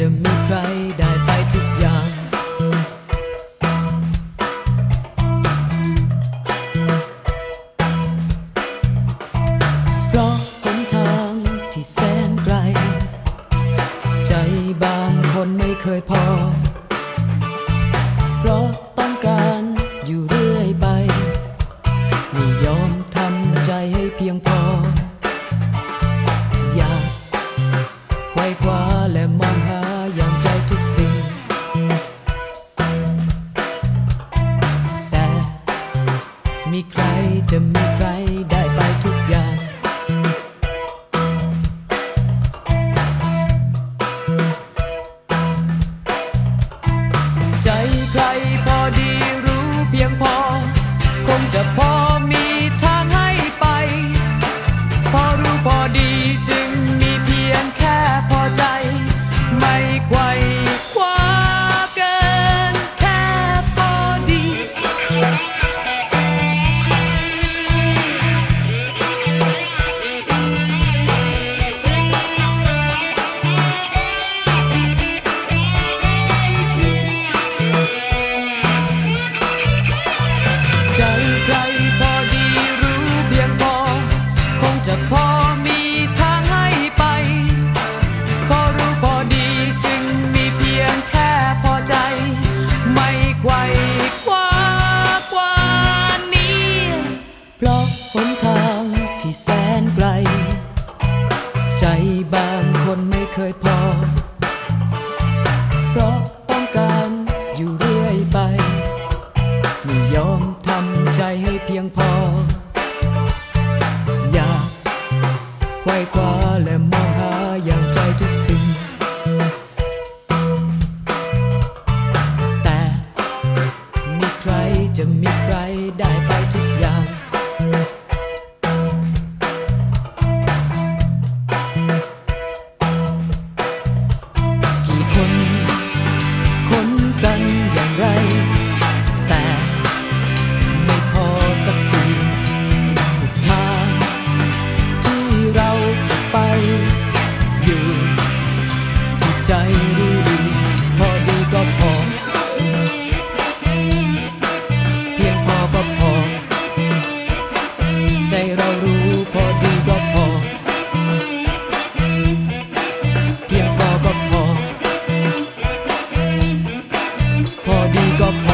จะมีใครได้ไปทุกอย่าง เพราะหนทางที่แสนไกล ใจบางคนไม่เคยพอ เพราะต้องการอยู่เรื่อยไป ไม่ยอมทำใจให้เพียงพอ อยากไขว้คว้าและมองหา มีใครจะมีใครได้ไปทุกอย่าง ใจใครพอดีรู้เพียงพอ คงจะพอมีทางให้ไป พอรู้พอดีจึง ใครพอดีรู้เพียงพอ คงจะพอมีทางให้ไป พอรู้พอดีจึงมีเพียงแค่พอใจ ไม่ไขว่คว้ากว่านี้ เพราะหนทางที่แสนไกล ใจบางคนไม่เคยพอ เพราะต้องการอยู่เรื่อยไป ให้เพียงพอ อยากไขว้คว้าและมอ up